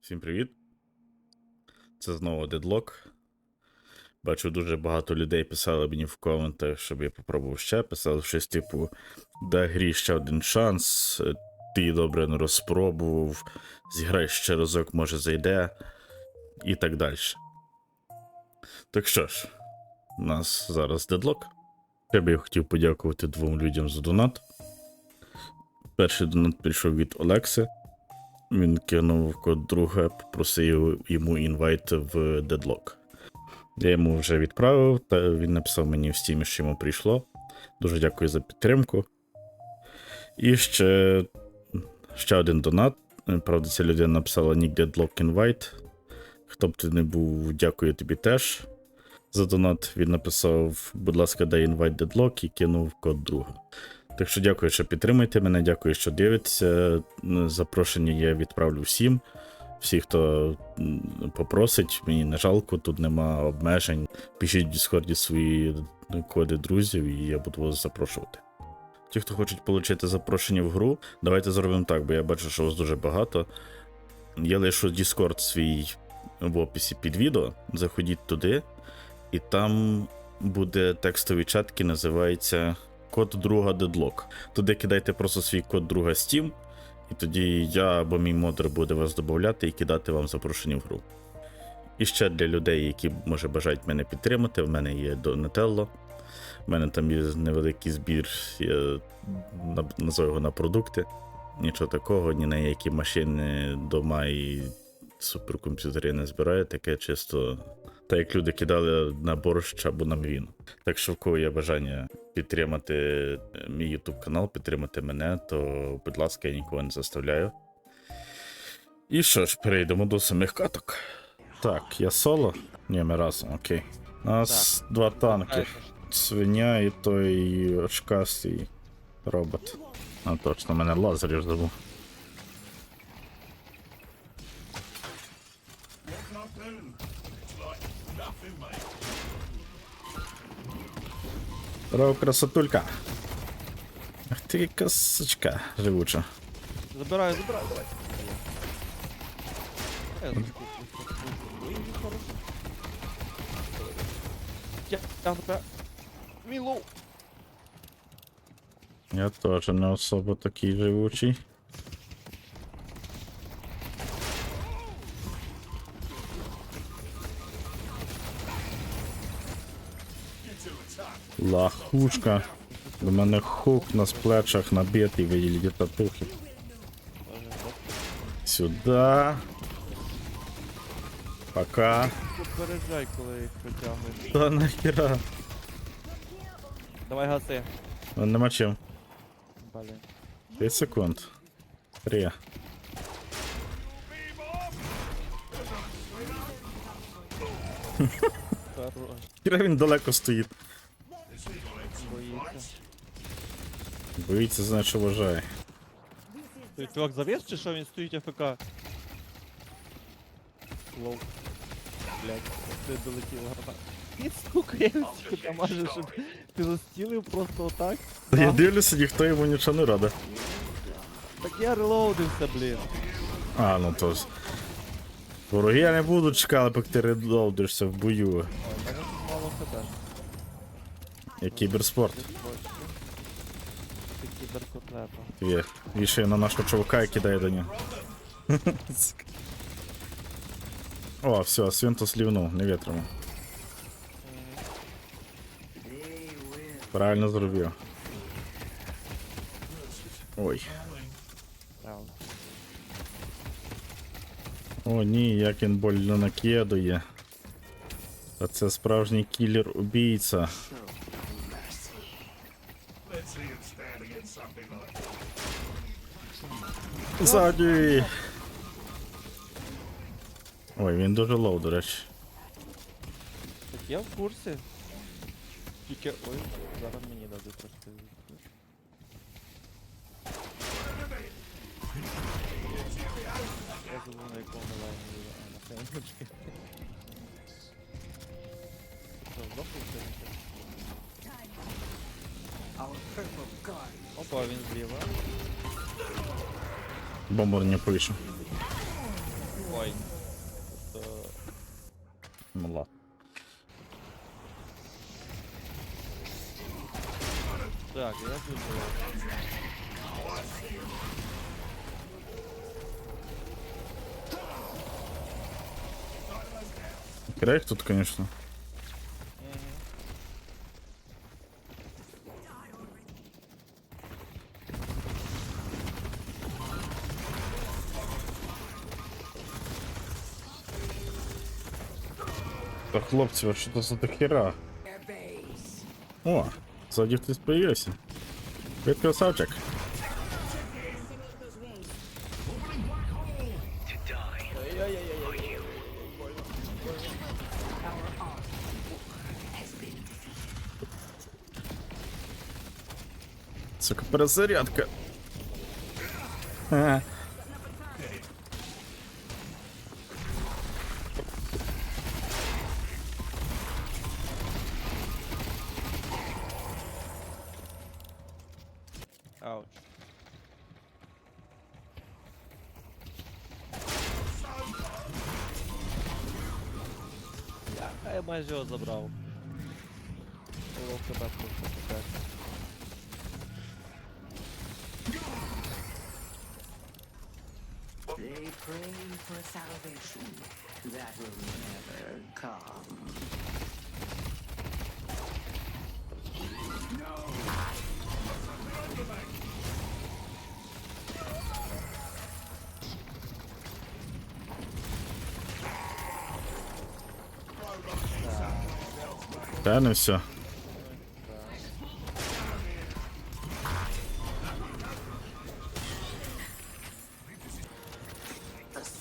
Всім привіт. Це знову Deadlock. Бачу, дуже багато людей писали мені в коментах, щоб я попробував ще. Писали щось типу, дай грі ще один шанс, ти добре не розпробував, зіграй ще разок, може зайде, і так далі. Так що ж, у нас зараз Deadlock. Я би хотів подякувати двом людям за донат. Перший донат прийшов від Олекси. Він кинув код друга, попросив йому інвайт в Deadlock. Я йому вже відправив, та він написав мені в Steam, що йому прийшло. Дуже дякую за підтримку. І ще, ще один донат. Правда, ця людина написала Nick Deadlock Invite. Хто б ти не був, дякую тобі теж за донат. Він написав, будь ласка, дай інвайт Deadlock і кинув код друга. Так що дякую, що підтримуєте мене, дякую, що дивитеся. Запрошення я відправлю всім. Всі, хто попросить, мені не жалко, тут нема обмежень. Пишіть в Діскорді свої коди друзів, і я буду вас запрошувати. Ті, хто хочуть отримати запрошення в гру, давайте зробимо так, бо я бачу, що вас дуже багато. Я лишу Discord свій в описі під відео. Заходіть туди, і там буде текстовий чат, який називається код друга Deadlock. Туди кидайте просто свій код друга Steam, і тоді я або мій модер буде вас додати і кидати вам запрошення в гру. І ще для людей, які може бажають мене підтримати, в мене є Donatello. У мене там є невеликий збір, я на- його на продукти. Нічого такого, ні на які машини, дома і суперкомп'ютери не збираю, таке чисто. Так як люди кидали на борщ або на мівіну. Так що в кого є бажання підтримати е, мій YouTube канал, підтримати мене, то, будь ласка, я нікого не заставляю. І що ж, перейдемо до самих каток. Так, я соло? Ні, ми разом, окей. У нас два танки. Свиня і той очкастий робот. А точно, мене лазерів забув. Здорово, красотулька. Ах ти косочка живуча. Забираю, забираю, давай. Я. Я, я. Мілоу. Я теж не особо такий живучий. Лахушка. У мене хук на сплечах набитий, виділі татухи. Сюда. Пока. Попереджай, коли їх притягуєш. Та нахера. Давай гаси. Ну, Нема чим. Блін. 5 секунд. 3. Хорош. Хіра він далеко стоїть. Боїться. Боїться, значить вважає. Той чувак завес чи що він стоїть АФК? Лоу. Блять, це долетіло гарна. Ти сука, я всіх дамажу, щоб ти застілив просто отак. Та я дивлюся, ніхто йому нічого не рада. Так я релоудився, блін. А, ну то. Вороги не будуть чекали, поки ти редолдишся в бою. Ой, в мене тут мало хп. Як кіберспорт. Ти кіберкотлета. Тві. Вішає на нашого чувака і кидає до нього. О, все, Свинтус лівнув, не вітримо. Правильно зробив. Ой. О, ні, як він больно накидує. Та це справжній кілер-убійця. Ззаді! Ой, він дуже лоу, до речі. Так я в курсі. Тільки. Ой, зараз мені дадуть трошки. Я забув на якому лайні. А, на фейночки. Що, здохнув? Опа, він зліва. Бомбар не вийшов. Ой. То... Ну ладно. Так, я тут. Крейг тут, конечно. хлопці, а що це за дохера? О, ззаді хтось появився. Привіт, красавчик. Сука, перезарядка. Ха. Я, а я майже його забрав. Було в тебе просто таке. They pray for salvation that will never come. тане все.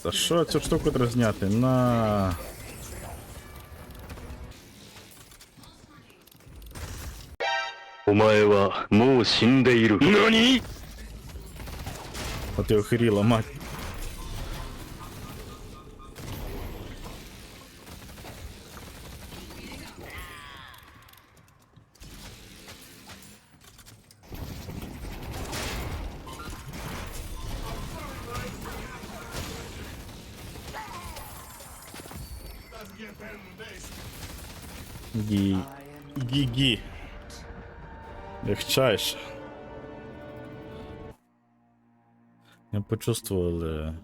Та що цю штуку треба зняти? На. Омаєва, мо сіндеїру. Нані? От я охеріла, мать. Легчайше. Я хрень.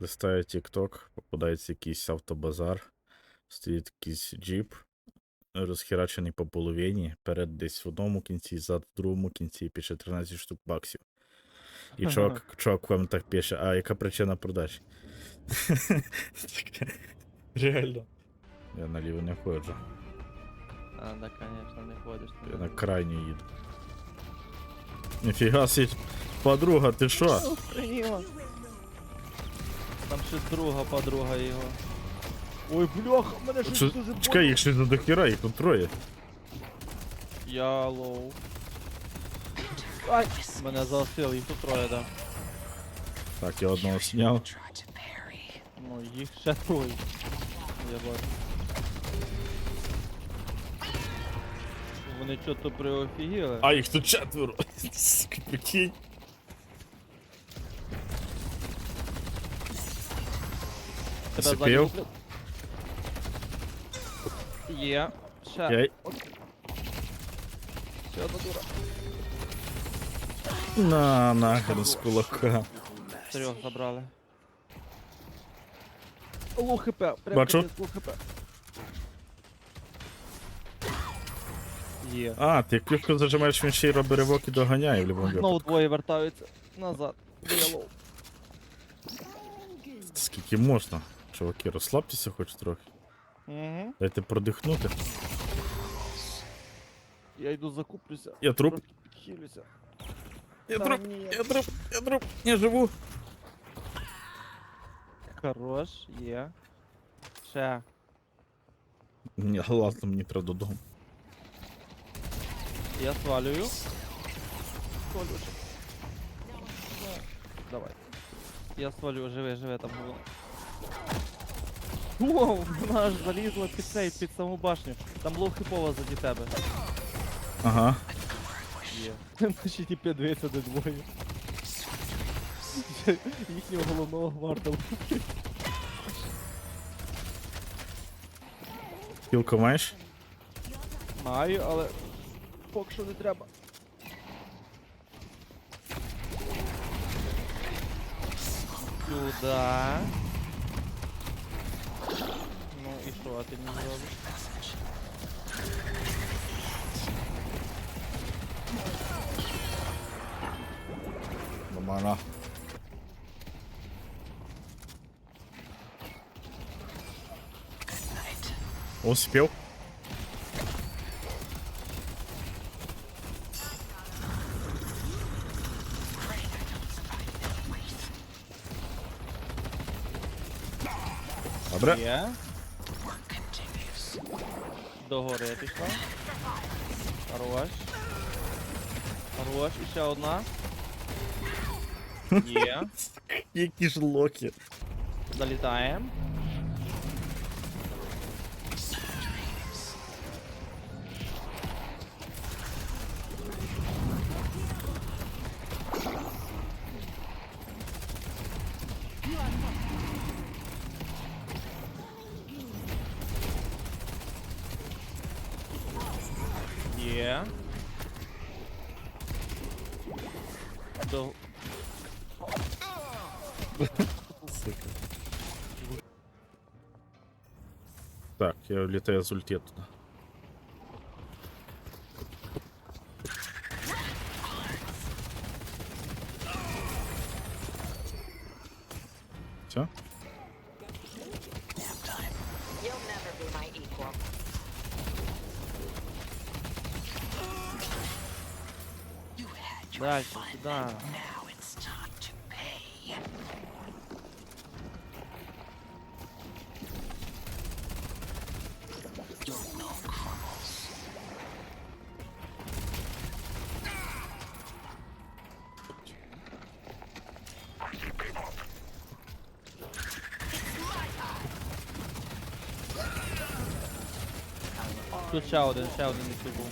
Листаю TikTok, попадається якийсь автобазар, стоїть якийсь джіп, розхерачений по половині, перед десь в одному кінці, зад в другому кінці, пише 13 штук баксів. І чувак, чувак вам так пише, а яка причина продаж? Реально. Я наліво не ходжу. А, да, конечно, не ходиш. не Я на крайню їду. Ніфіга сі, подруга, ти що? Охренела. Там ще друга подруга його. Ой, бляха, мене щось Що- дуже Чекай, їх ще до дохера, їх тут троє. Я лоу. Ай! Мене заосили, їх тут троє, да. Так, я одного сняв. Ну, їх ще троє. Я бачу. Вони чого-то приофігіли. А їх тут четверо. Сука, Прикинь. Тебе Зацепив. Є. Ще. Окей. Ще одна дура. На, нахрен з кулака. Трьох забрали. Лу хп, прям Бачу. капець, лу хп. Є. А, ти клювку зажимаєш, він ще й робить ривок і доганяє в будь-якому Знову двоє вертаються назад. Скільки можна? Чуваки, розслабтеся хоч трохи. Угу. Дайте продихнути. Я йду закуплюся. Я труп. Підхилюся. Я Та труп, ні. я труп, я труп, я живу. Хорош, є. Ще. Ні, ладно, мені треба додому. Я свалюю. Свалю. Давай. Я свалю, живи, живи там було. Воу, вона аж залізла під цей, під саму башню. Там лов хипова заді тебе. Ага. Є. Наші тіпи дивиться до двоє. їхнього головного гварда. Кілку маєш? Маю, але поки що не треба. Сюда. Ну і що, а ти не зробиш? Нормально. Успів. Добре. Є. Догори пішла. Хорош. Хорош, і ще одна. Є. Які ж локи. Залітаємо. Є. До... Так, я влітаю з ульти туди. Тут ще один, ще один був.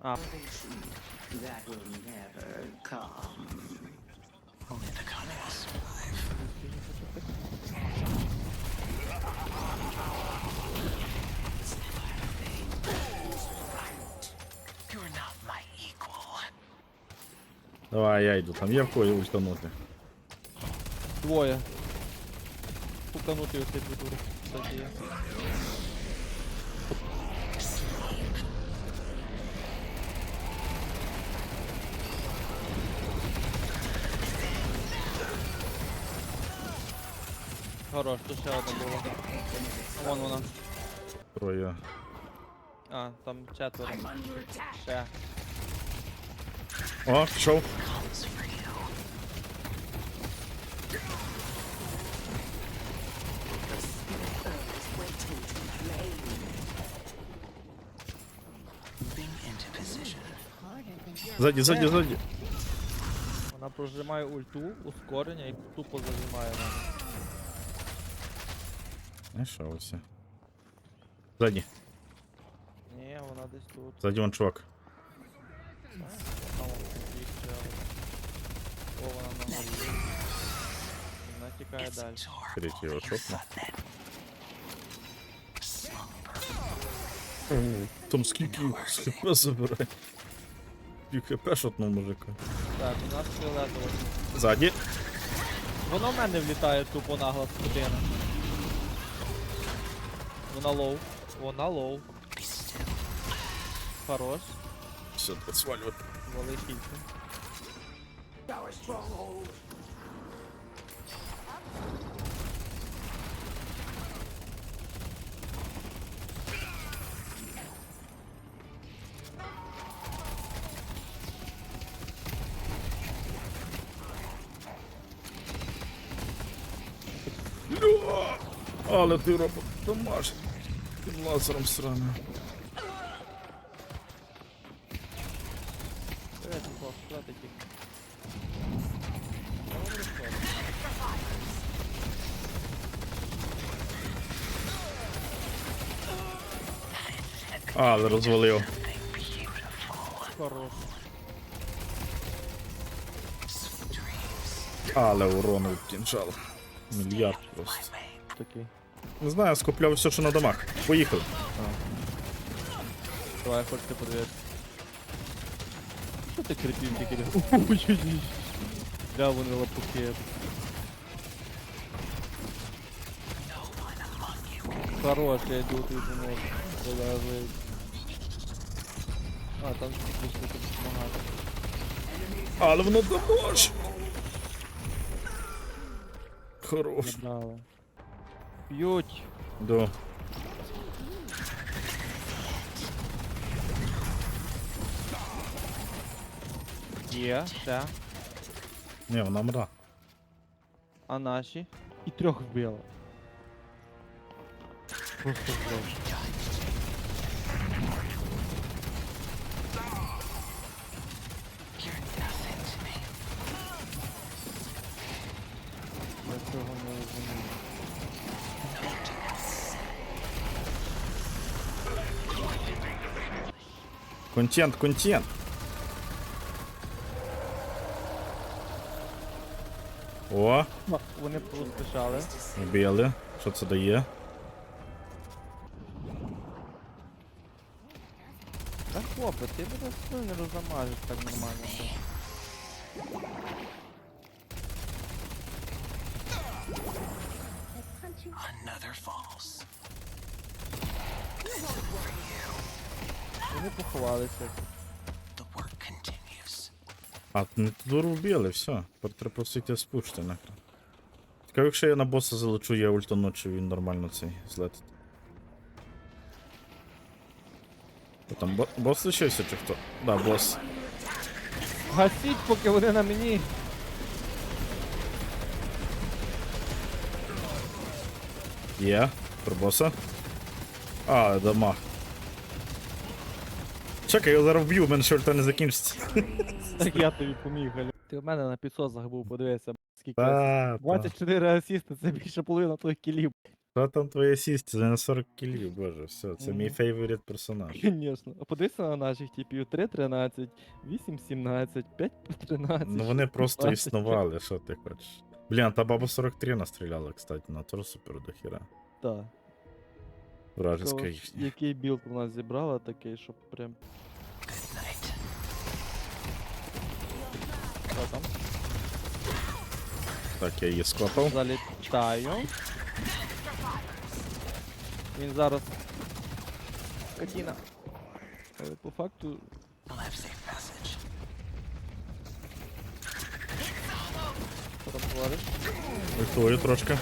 А, equal. Давай, я йду. Там є в кої ультанути. двоє. Пуканути оці дві дури. Кстати, є. Хорош, тут ще одна була. Вон вона. Троє. А, там четверо. Ще. О, пішов. Moving into position. Ззаді, ззаді, ззаді. Вона прожимає ульту, ускорення і тупо зажимає мене. Знайшов усе. Ззаді. Ні, вона десь тут. Ззаді вон чувак. О, вона на горі. Вона тікає далі. Третій його шопну. Там скільки з хп забирає. Пів хп шотнув мужика. Так, у нас фіолетово. Ззаді. Вона в мене влітає тупо нагла скотина. Вона лоу. Вона лоу. Хорош. Все, треба свалювати. Вали кілька. Але ти робот домаш. Під лазером сраним. Але розвалив. Хорош. Але урону від кінжал. Мільярд просто. Такий. Не знаю, скупляв все, що на домах. Поїхали. Давай, хочете подивитися. Що ти кріпів тільки? Ой, чуть ні. Бля, вони лапуки. Хорош, я йду тут не можу. Подожди. А, там пішли тут допомагати. Але воно доможе. Хорош. Забрали. П'ють. Да. Є, це. Ні, вона мра. А наші? І трьох вбило. Просто блядь. You're nothing to me. Я цього не розумію. Контент, контент. О, Вони поспішали. вбили. Що це дає? Та хлопець, ти мене все не розамажеш так нормально. Another falls. Вони поховалися. А, не туди вбили, все. Йти спушити нахрен. Цікаво, якщо я на боса залечу, я ультану, чи він нормально цей злетить. Там бо- бос лишився чи хто? Да, бос. Гасіть, поки вони на мені. Є. Про боса. А, дамаг. Чекай, я зараз вб'ю, в мене ульта не закінчиться. Так я тобі поміг, Галя. Ти в мене на підсосах був, подивися, скільки. Та, та. 24 асісти, це більше половина твоїх кілів. Що там твоє сісті? За 40 кілів, боже, все, це мій Мгм. фейворит персонаж. Звісно. А подивися на наших типів 3-13, 8-17, 5-13. Ну вони просто 16. існували, що ти хочеш. Блін, та баба 43 настріляла, кстати, на то супер до хіра. Вражеська їхня. Який білд у нас зібрала такий, щоб прям. Що там? Так, я її скопав. Залітаю. Він зараз. Катіна. Але по факту. Що там говориш? Ультую трошки.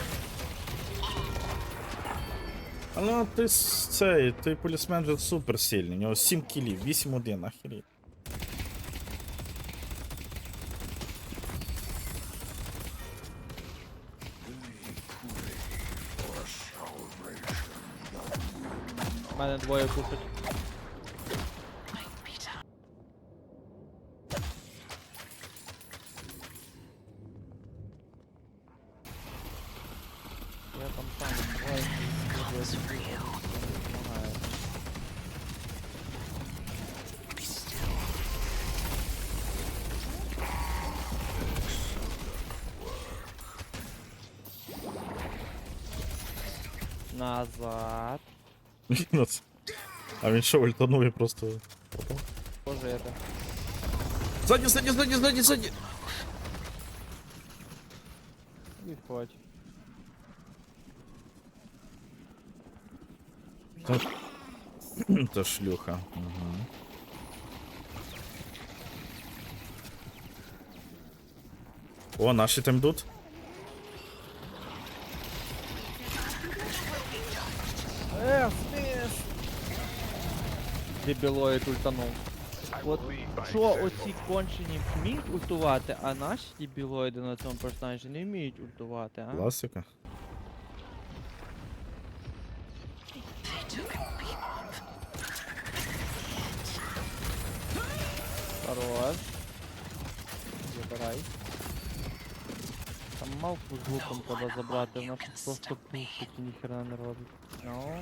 Але ти цей, той полісмен же супер сильний. У нього 7 кілів, 8-1, ахері. У мене двоє купить. Назад. Ну, це- А він що, ультанув і просто. попав? Боже, это. Ззаді, ззаді, ззаді, ззаді, ззаді! Відходь. Та... Та шлюха. Угу. О, наші там йдуть. Дебілоїд ультанув. От що оці кончені вміють ультувати, а наші дебілоїди на цьому персонажі не вміють ультувати, а? Класика. Хорош. Забирай. Там малку з луком треба забрати, вона просто пушить і ніхера не робить. Ну.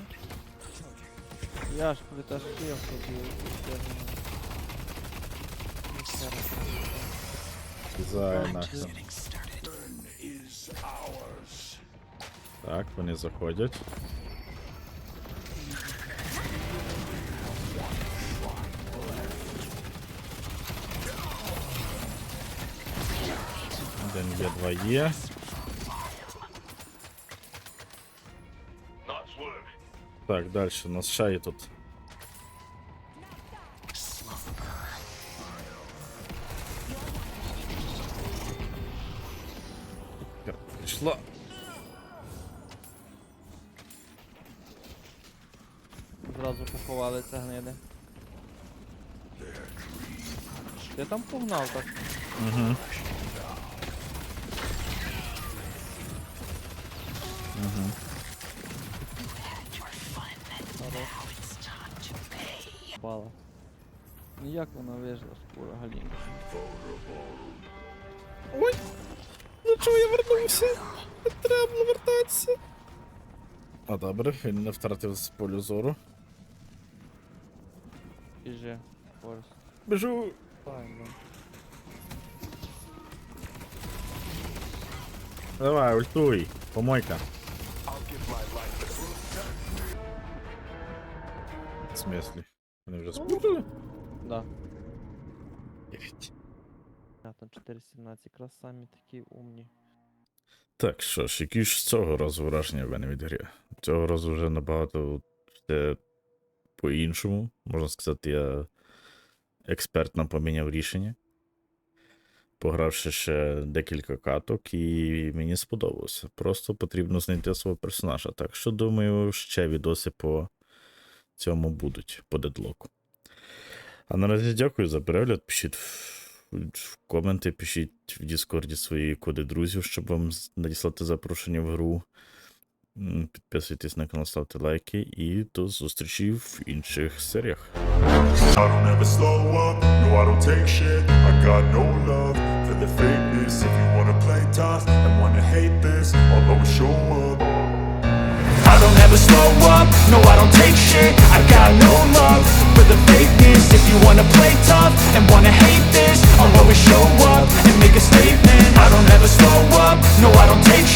Я ж притащив собі. я думаю. Ніхера. Зай I'm нахрен. just getting started. Так, вони заходять. Один є, два є. Так, далі, у нас ще є тут. Так, Пішла. Зразу поховали це гниди. Ти там погнав так? Угу. Угу. Як вона вижила шкура Галінка? Ой! Ну чого я вернувся? Не треба було вертатися. А добре, він не втратив з полю зору. Біжи, Форест. Біжу. Давай. Давай, ультуй. Помойка. В смислі? Вони вже спутали? Да. А, там 4.17, якраз самі такі умні. Так, що ж, які ж цього разу враження в мене від гри? Цього разу вже набагато все по-іншому. Можна сказати, я експертно поміняв рішення. Погравши ще декілька каток, і мені сподобалося. Просто потрібно знайти свого персонажа. Так що, думаю, ще відоси по цьому будуть, по дедлоку. А наразі дякую за перегляд. Пишіть в, коменти, пишіть в Діскорді свої коди друзів, щоб вам надіслати запрошення в гру. Підписуйтесь на канал, ставте лайки і до зустрічі в інших серіях. I don't ever I don't ever slow up, no I don't take shit. I got no love for the fakeness If you wanna play tough and wanna hate this I'll always show up and make a statement. I don't ever slow up, no I don't take shit